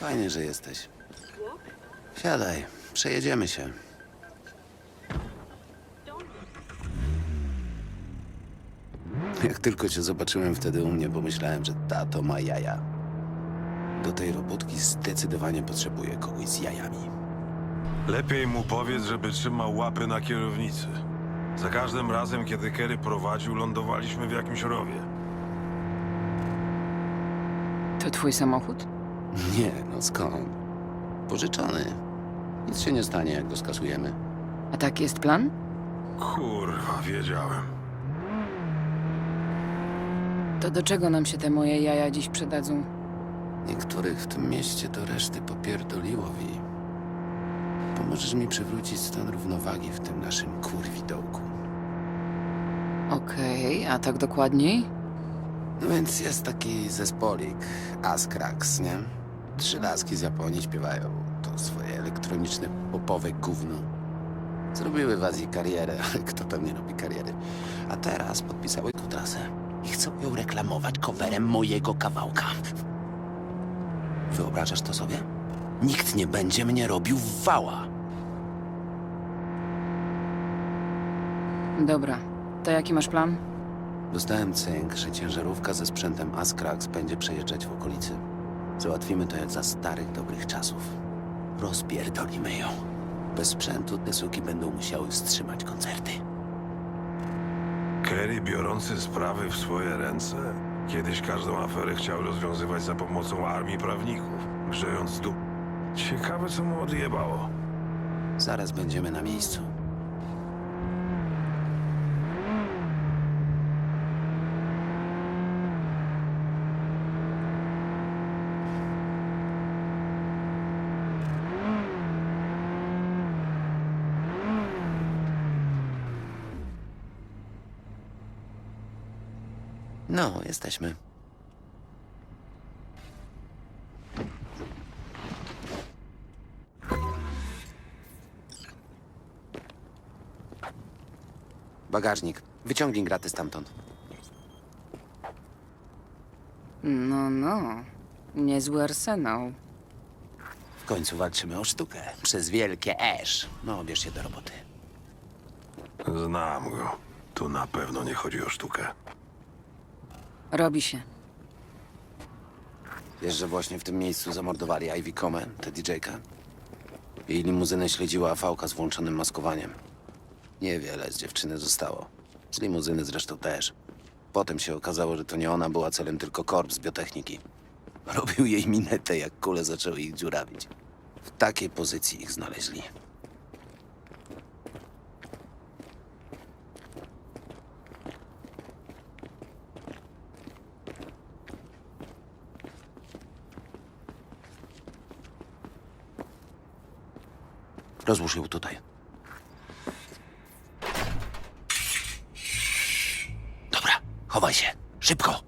Fajnie, że jesteś. Siadaj, przejedziemy się. Jak tylko cię zobaczyłem wtedy u mnie, pomyślałem, że tato ma jaja. Do tej robótki zdecydowanie potrzebuję kogoś z jajami. Lepiej mu powiedz, żeby trzymał łapy na kierownicy. Za każdym razem, kiedy Kerry prowadził, lądowaliśmy w jakimś rowie. To twój samochód? Nie, no skąd? Pożyczony. Nic się nie stanie, jak go skasujemy. A taki jest plan? Kurwa, wiedziałem. To do czego nam się te moje jaja dziś przydadzą? Niektórych w tym mieście do reszty popierdoliło wi. Pomożesz mi przywrócić stan równowagi w tym naszym kurwidołku. Okej, a tak dokładniej? No więc jest taki zespolik, Askrax, nie? Trzy laski z Japonii śpiewają to swoje elektroniczne popowe gówno. Zrobiły w Azji karierę, ale kto tam nie robi kariery? A teraz podpisały trasę i chcą ją reklamować coverem mojego kawałka. Wyobrażasz to sobie? Nikt nie będzie mnie robił w wała. Dobra, to jaki masz plan? Dostałem cynk, że ciężarówka ze sprzętem Askrax będzie przejeżdżać w okolicy. Załatwimy to jak za starych, dobrych czasów. Rozpierdolimy ją. Bez sprzętu te suki będą musiały wstrzymać koncerty. Kerry biorący sprawy w swoje ręce. Kiedyś każdą aferę chciał rozwiązywać za pomocą armii prawników, grzejąc du... Ciekawe, co mu odjebało. Zaraz będziemy na miejscu. No, jesteśmy. Bagażnik. Wyciągnij graty stamtąd. No, no. Niezły arsenał. W końcu walczymy o sztukę. Przez wielkie esz. No, bierz się do roboty. Znam go. Tu na pewno nie chodzi o sztukę. Robi się. Wiesz, że właśnie w tym miejscu zamordowali Ivy Come, tę DJ-kę? Jej limuzynę śledziła fałka z włączonym maskowaniem. Niewiele z dziewczyny zostało. Z limuzyny zresztą też. Potem się okazało, że to nie ona była celem, tylko korp z biotechniki. Robił jej minetę, jak kule zaczęły ich dziurawić. W takiej pozycji ich znaleźli. Rozłóż ją tutaj. Dobra, chowaj się. Szybko.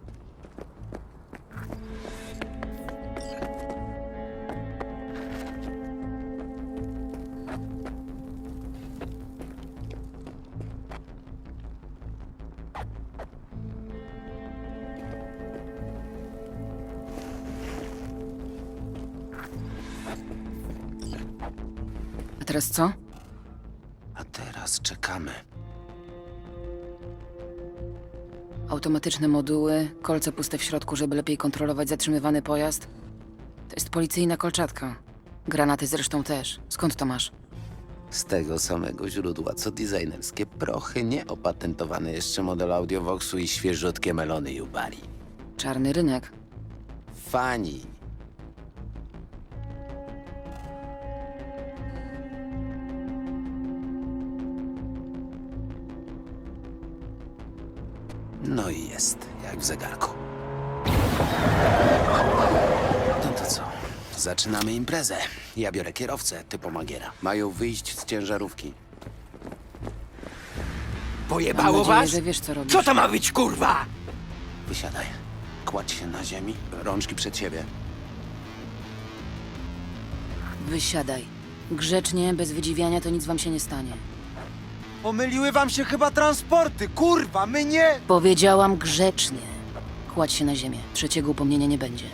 Teraz co? A teraz czekamy. Automatyczne moduły, kolce puste w środku, żeby lepiej kontrolować zatrzymywany pojazd. To jest policyjna kolczatka. Granaty zresztą też. Skąd to masz? Z tego samego źródła, co designerskie prochy, nieopatentowany jeszcze model Audiovoxu i świeżutkie melony Yubari. Czarny rynek. Fani. No i jest, jak w zegarku. No to co? Zaczynamy imprezę. Ja biorę kierowcę, ty pomagiera. Mają wyjść z ciężarówki. Pojebało nadzieję, was? że wiesz, co robisz. Co to ma być, kurwa? Wysiadaj. Kładź się na ziemi, rączki przed siebie. Wysiadaj. Grzecznie, bez wydziwiania, to nic wam się nie stanie. Pomyliły wam się chyba transporty, kurwa, my nie... Powiedziałam grzecznie. Kładź się na ziemię. Trzeciego upomnienia nie będzie.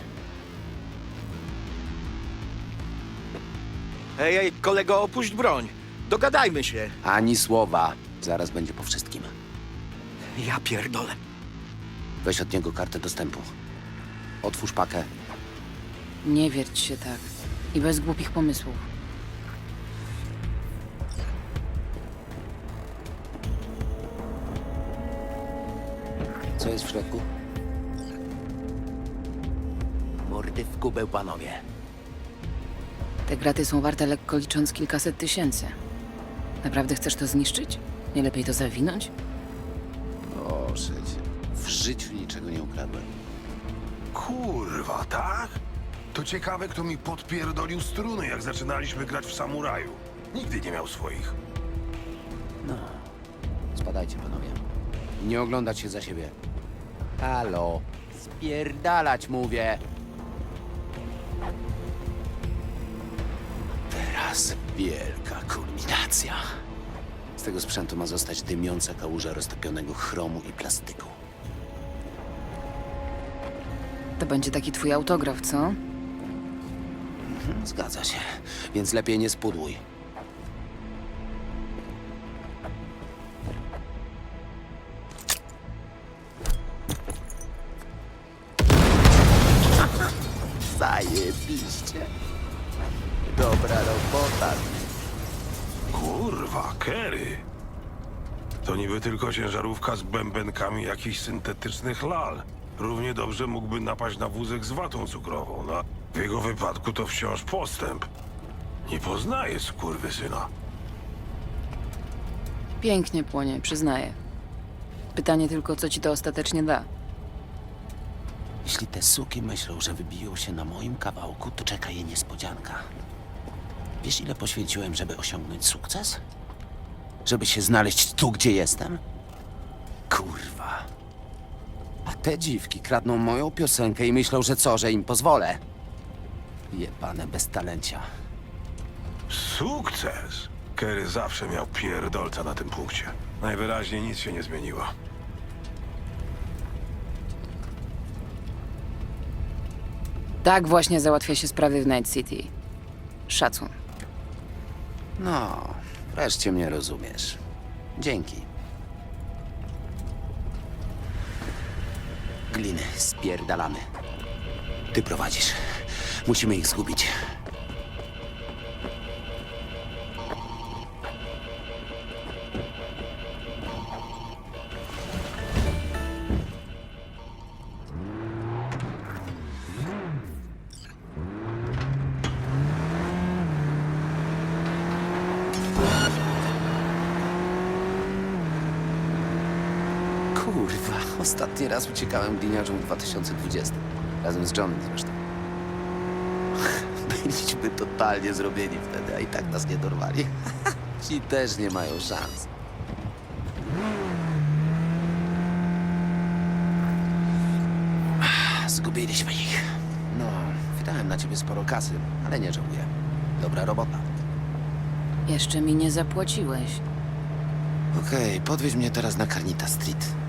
Ej, ej, kolego, opuść broń. Dogadajmy się. Ani słowa. Zaraz będzie po wszystkim. Ja pierdolę. Weź od niego kartę dostępu. Otwórz pakę. Nie wierć się tak. I bez głupich pomysłów. Co jest w środku? Mordy w kubeł, panowie. Te graty są warte lekko licząc kilkaset tysięcy. Naprawdę chcesz to zniszczyć? Nie lepiej to zawinąć? Proszę cię. W życiu niczego nie ukradłem. Kurwa, tak? To ciekawe, kto mi podpierdolił struny, jak zaczynaliśmy grać w samuraju. Nigdy nie miał swoich. Spadajcie, panowie. Nie oglądać się za siebie. Halo. Spierdalać, mówię. Teraz wielka kulminacja. Z tego sprzętu ma zostać dymiąca kałuża roztopionego chromu i plastyku. To będzie taki twój autograf, co? Mhm, Zgadza się. Więc lepiej nie spudłuj. Zajebiście. Dobra robota. Kurwa, Kerry. To niby tylko ciężarówka z bębenkami jakichś syntetycznych lal. Równie dobrze mógłby napaść na wózek z watą cukrową. No, w jego wypadku to wciąż postęp. Nie poznaje skurwysyna. Pięknie płonie, przyznaję. Pytanie tylko, co ci to ostatecznie da. Jeśli te suki myślą, że wybiją się na moim kawałku, to czeka je niespodzianka. Wiesz, ile poświęciłem, żeby osiągnąć sukces? Żeby się znaleźć tu, gdzie jestem? Kurwa. A te dziwki kradną moją piosenkę i myślą, że co, że im pozwolę? Jebane beztalencia. Sukces! Kerry zawsze miał pierdolca na tym punkcie. Najwyraźniej nic się nie zmieniło. Tak właśnie załatwia się sprawy w Night City. Szacun. No, wreszcie mnie rozumiesz. Dzięki. Gliny, spierdalamy. Ty prowadzisz. Musimy ich zgubić. Ostatni raz uciekałem gliniarzom w 2020. Razem z Johnem zresztą. Byliśmy totalnie zrobieni wtedy, a i tak nas nie dorwali. Ci też nie mają szans. Zgubiliśmy ich. No, wydałem na ciebie sporo kasy, ale nie żałuję. Dobra robota. Jeszcze mi nie zapłaciłeś. Okej, podwieź mnie teraz na Carnita Street.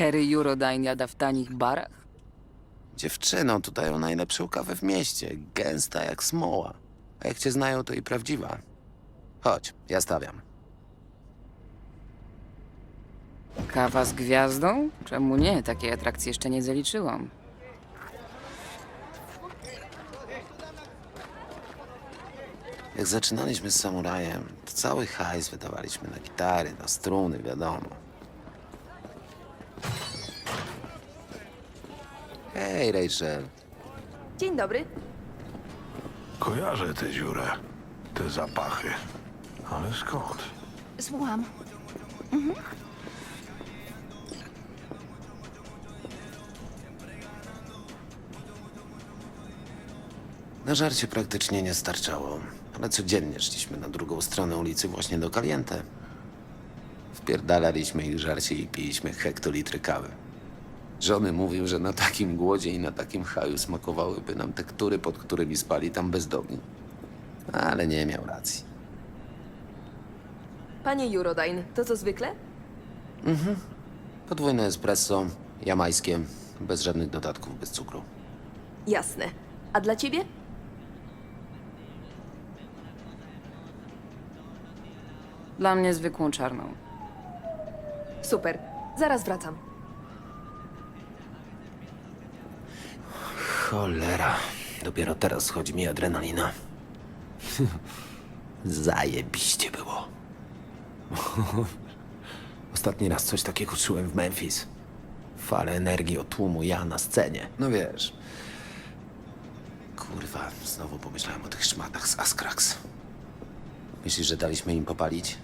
Kerry Eurodyne jada w tanich barach? Dziewczyno, tutaj o najlepszą kawę w mieście. Gęsta jak smoła. A jak cię znają, to i prawdziwa. Chodź, ja stawiam. Kawa z gwiazdą? Czemu nie? Takiej atrakcji jeszcze nie zaliczyłam. Jak zaczynaliśmy z samurajem, to cały hajs wydawaliśmy na gitary, na struny, wiadomo. Hej, Rachel. Dzień dobry. Kojarzę tę dziurę, te zapachy. Ale skąd? Słucham. Na żarcie praktycznie nie starczało, ale codziennie szliśmy na drugą stronę ulicy właśnie do Caliente. Wpierdalaliśmy ich żarcie i piliśmy hektolitry kawy. Żony mówił, że na takim głodzie i na takim haju smakowałyby nam tektury, pod którymi spali tam bezdomni. Ale nie miał racji. Panie Eurodyne, to co zwykle? Podwójne espresso, jamańskie, bez żadnych dodatków, bez cukru. Jasne. A dla ciebie? Dla mnie zwykłą czarną. Super. Zaraz wracam. Cholera. Dopiero teraz schodzi mi adrenalina. Zajebiście było. Ostatni raz coś takiego czułem w Memphis. Falę energii od tłumu ja na scenie. No wiesz. Kurwa, znowu pomyślałem o tych szmatach z Askrax. Myślisz, że daliśmy im popalić?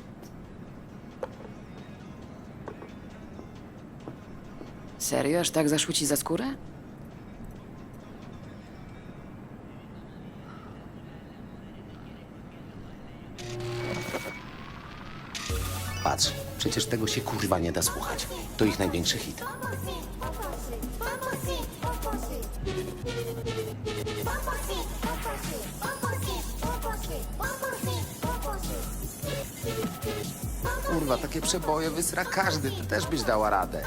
Serio? Aż tak zaszło ci za skórę? Patrz, przecież tego się kurwa nie da słuchać. To ich największy hit. Kurwa, takie przeboje wysra każdy. Ty też byś dała radę.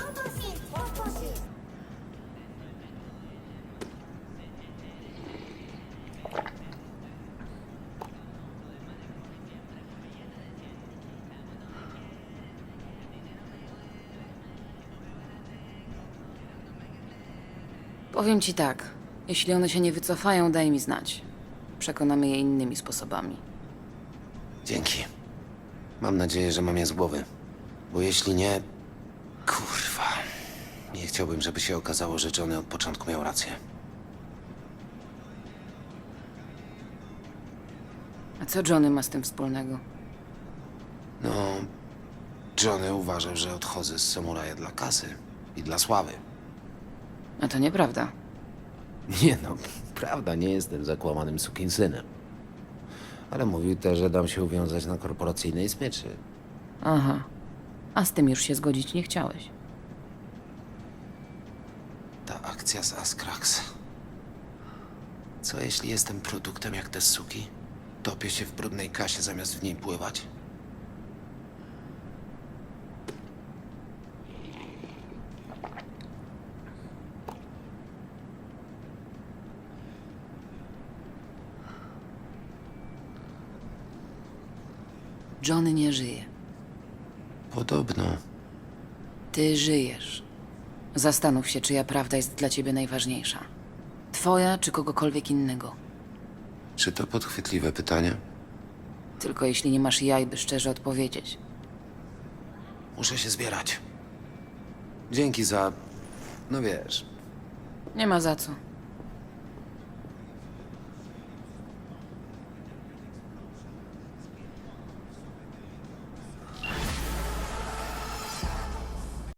Powiem ci tak. Jeśli one się nie wycofają, daj mi znać. Przekonamy je innymi sposobami. Dzięki. Mam nadzieję, że mam je z głowy. Bo jeśli nie... Kurwa. Nie chciałbym, żeby się okazało, że Johnny od początku miał rację. A co Johnny ma z tym wspólnego? No... Johnny uważał, że odchodzę z samuraja dla kasy i dla sławy. A to nieprawda. Nie no, prawda, nie jestem zakłamanym sukinsynem. Ale mówił też, że dam się uwiązać na korporacyjnej smyczy. Aha. A z tym już się zgodzić nie chciałeś. Ta akcja z Askrax. Co jeśli jestem produktem jak te suki? Topię się w brudnej kasie zamiast w niej pływać? Johnny nie żyje. Podobno. Ty żyjesz. Zastanów się, czyja prawda jest dla ciebie najważniejsza. Twoja czy kogokolwiek innego. Czy to podchwytliwe pytanie? Tylko jeśli nie masz jaj, by szczerze odpowiedzieć. Muszę się zbierać. Dzięki za. No wiesz, Nie ma za co.